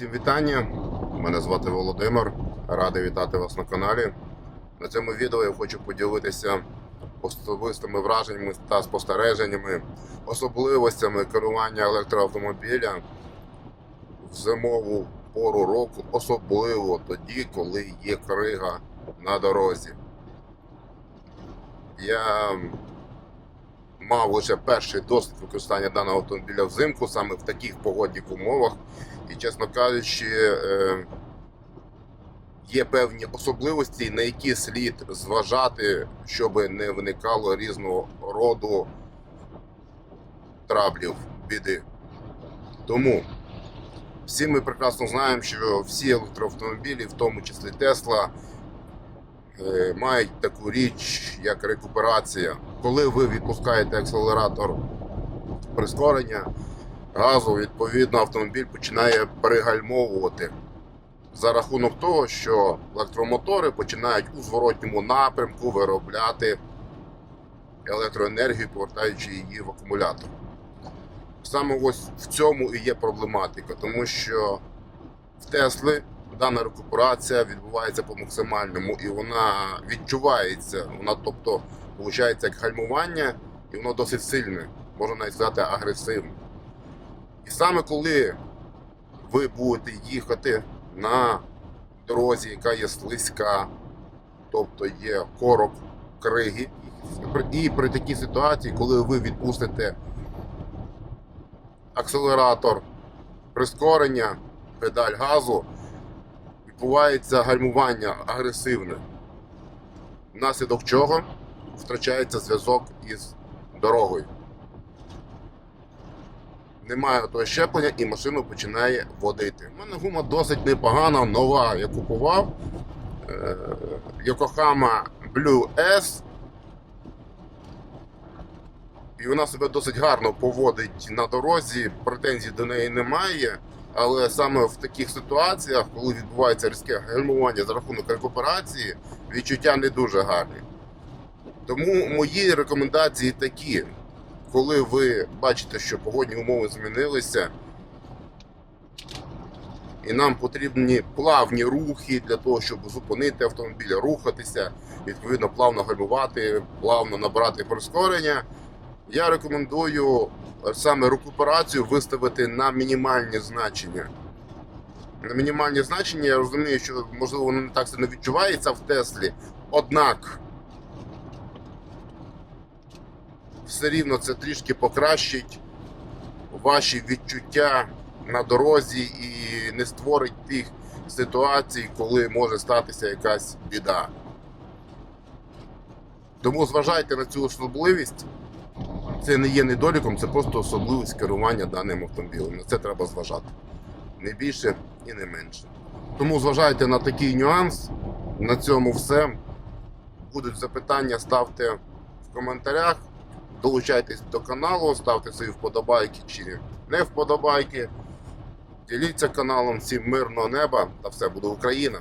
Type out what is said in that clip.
Всім вітання! Мене звати Володимир. Радий вітати вас на каналі. На цьому відео я хочу поділитися особистими враженнями та спостереженнями, особливостями керування електроавтомобіля в зимову пору року, особливо тоді, коли є крига на дорозі. Я мав лише перший досвід використання даного автомобіля взимку саме в таких погодних умовах. І, чесно кажучи, е, є певні особливості, на які слід зважати, щоб не виникало різного роду траблів, біди. Тому всі ми прекрасно знаємо, що всі електроавтомобілі, в тому числі Тесла, мають таку річ, як рекуперація. Коли ви відпускаєте акселератор прискорення, газу, відповідно, автомобіль починає перегальмовувати за рахунок того, що електромотори починають у зворотньому напрямку виробляти електроенергію, повертаючи її в акумулятор. Саме ось в цьому і є проблематика, тому що в Тесли дана рекуперація відбувається по максимальному і вона відчувається, вона, тобто, виходить як гальмування, і воно досить сильне, можна навіть сказати, агресивне. І саме коли ви будете їхати на дорозі, яка є слизька, тобто є корок криги, і при такій ситуації, коли ви відпустите акселератор прискорення, педаль газу, відбувається гальмування агресивне, внаслідок чого втрачається зв'язок із дорогою немає того щеплення і машину починає водити. У мене гума досить непогана, нова. Я купував е, Yokohama Blue S. І вона себе досить гарно поводить на дорозі, претензій до неї немає. Але саме в таких ситуаціях, коли відбувається різке гальмування за рахунок рекуперації, відчуття не дуже гарні. Тому мої рекомендації такі коли ви бачите, що погодні умови змінилися, і нам потрібні плавні рухи для того, щоб зупинити автомобіль, рухатися, відповідно, плавно гальмувати, плавно набрати прискорення, я рекомендую саме рекуперацію виставити на мінімальні значення. На мінімальні значення я розумію, що можливо воно не так сильно відчувається в Теслі, однак. все рівно це трішки покращить ваші відчуття на дорозі і не створить тих ситуацій, коли може статися якась біда. Тому зважайте на цю особливість. Це не є недоліком, це просто особливість керування даним автомобілем. На це треба зважати. Не більше і не менше. Тому зважайте на такий нюанс. На цьому все. Будуть запитання, ставте в коментарях. Долучайтесь до каналу, ставте свої вподобайки чи не вподобайки. Діліться каналом, всім мирного неба та все буде Україна!